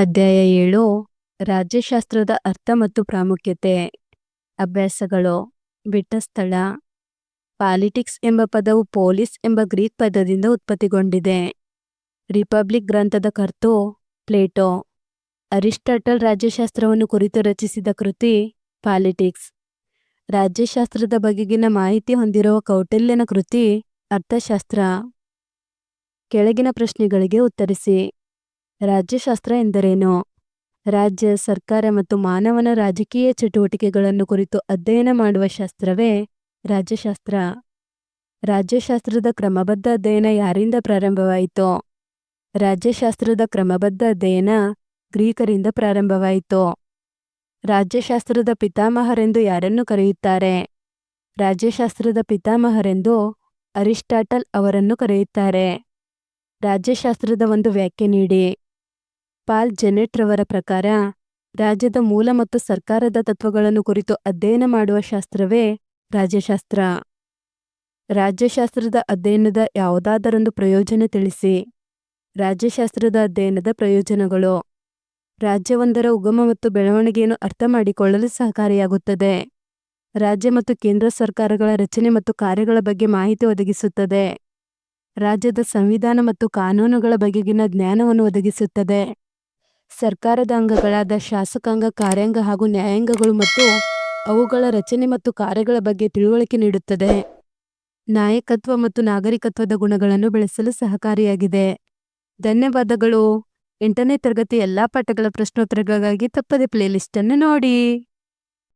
ಅಧ್ಯಾಯ ಏಳು, ರಾಜ್ಯಶಾಸ್ತ್ರದ ಅರ್ಥ ಮತ್ತು ಪ್ರಾಮುಖ್ಯತೆ. ಅಭ್ಯಾಸಗಳು. ಬಿಟ್ಟ ಸ್ಥಳ. ಪಾಲಿಟಿಕ್ಸ್ ಎಂಬ ಪದವು ಪೊಲೀಸ್ ಎಂಬ ಗ್ರೀಕ್ ಪದದಿಂದ ಉತ್ಪತ್ತಿಗೊಂಡಿದೆ. ರಿಪಬ್ಲಿಕ್ ಗ್ರಂಥದ ಕರ್ತು, ಪ್ಲೇಟೋ. ಅರಿಸ್ಟಾಟಲ್ ರಾಜ್ಯಶಾಸ್ತ್ರವನ್ನು ಕುರಿತು ರಚಿಸಿದ ಕೃತಿ, ಪಾಲಿಟಿಕ್ಸ್. ರಾಜ್ಯಶಾಸ್ತ್ರದ ಬಗೆಗಿನ ಮಾಹಿತಿ ಹೊಂದಿರುವ ಕೌಟಿಲ್ಯನ ಕೃತಿ, ಅರ್ಥಶಾಸ್ತ್ರ. ಕೆಳಗಿನ ಪ್ರಶ್ನೆಗಳಿಗೆ ಉತ್ತರಿಸಿ. ರಾಜ್ಯಶಾಸ್ತ್ರ ಎಂದರೇನು? ರಾಜ್ಯ ಸರ್ಕಾರ ಮತ್ತು ಮಾನವನ ರಾಜಕೀಯ ಚಟುವಟಿಕೆಗಳನ್ನು ಕುರಿತು ಅಧ್ಯಯನ ಮಾಡುವ ಶಾಸ್ತ್ರವೇ ರಾಜ್ಯಶಾಸ್ತ್ರ? ರಾಜ್ಯಶಾಸ್ತ್ರದ ಕ್ರಮಬದ್ಧ ಅಧ್ಯಯನ ಯಾರಿಂದ ಪ್ರಾರಂಭವಾಯಿತು? ರಾಜ್ಯಶಾಸ್ತ್ರದ ಕ್ರಮಬದ್ಧ ಅಧ್ಯಯನ ಗ್ರೀಕರಿಂದ ಪ್ರಾರಂಭವಾಯಿತು. ರಾಜ್ಯಶಾಸ್ತ್ರದ ಪಿತಾಮಹರೆಂದು ಯಾರನ್ನು ಕರೆಯುತ್ತಾರೆ? ರಾಜ್ಯಶಾಸ್ತ್ರದ ಪಿತಾಮಹರೆಂದು ಅರಿಸ್ಟಾಟಲ್ ಅವರನ್ನು ಕರೆಯುತ್ತಾರೆ. ರಾಜ್ಯಶಾಸ್ತ್ರದ ಒಂದು ವ್ಯಾಖ್ಯೆ ನೀಡಿ. ಪಾಲ್ ಜೆನೆಟ್ರವರ ಪ್ರಕಾರ, ರಾಜ್ಯದ ಮೂಲ ಮತ್ತು ಸರ್ಕಾರದ ತತ್ವಗಳನ್ನು ಕುರಿತು ಅಧ್ಯಯನ ಮಾಡುವ ಶಾಸ್ತ್ರವೇ ರಾಜ್ಯಶಾಸ್ತ್ರ. ರಾಜ್ಯಶಾಸ್ತ್ರದ ಅಧ್ಯಯನದ ಯಾವುದಾದರೊಂದು ಪ್ರಯೋಜನ ತಿಳಿಸಿ. ರಾಜ್ಯಶಾಸ್ತ್ರದ ಅಧ್ಯಯನದ ಪ್ರಯೋಜನಗಳು. ರಾಜ್ಯವೊಂದರ ಉಗಮ ಮತ್ತು ಬೆಳವಣಿಗೆಯನ್ನು ಅರ್ಥ ಮಾಡಿಕೊಳ್ಳಲು ಸಹಕಾರಿಯಾಗುತ್ತದೆ. ರಾಜ್ಯ ಮತ್ತು ಕೇಂದ್ರ ಸರ್ಕಾರಗಳ ರಚನೆ ಮತ್ತು ಕಾರ್ಯಗಳ ಬಗ್ಗೆ ಮಾಹಿತಿ ಒದಗಿಸುತ್ತದೆ. ರಾಜ್ಯದ ಸಂವಿಧಾನ ಮತ್ತು ಕಾನೂನುಗಳ ಬಗೆಗಿನ ಜ್ಞಾನವನ್ನು ಒದಗಿಸುತ್ತದೆ. ಸರ್ಕಾರದ ಅಂಗಗಳಾದ ಶಾಸಕಾಂಗ, ಕಾರ್ಯಾಂಗ ಹಾಗೂ ನ್ಯಾಯಾಂಗಗಳು ಮತ್ತು ಅವುಗಳ ರಚನೆ ಮತ್ತು ಕಾರ್ಯಗಳ ಬಗ್ಗೆ ತಿಳುವಳಿಕೆ ನೀಡುತ್ತದೆ. ನಾಯಕತ್ವ ಮತ್ತು ನಾಗರಿಕತ್ವದ ಗುಣಗಳನ್ನು ಬೆಳೆಸಲು ಸಹಕಾರಿಯಾಗಿದೆ. ಧನ್ಯವಾದಗಳು. ಎಂಟನೇ ತರಗತಿ ಎಲ್ಲಾ ಪಾಠಗಳ ಪ್ರಶ್ನೋತ್ತರಗಳಿಗಾಗಿ ತಪ್ಪದೆ ಪ್ಲೇಲಿಸ್ಟನ್ನು ನೋಡಿ.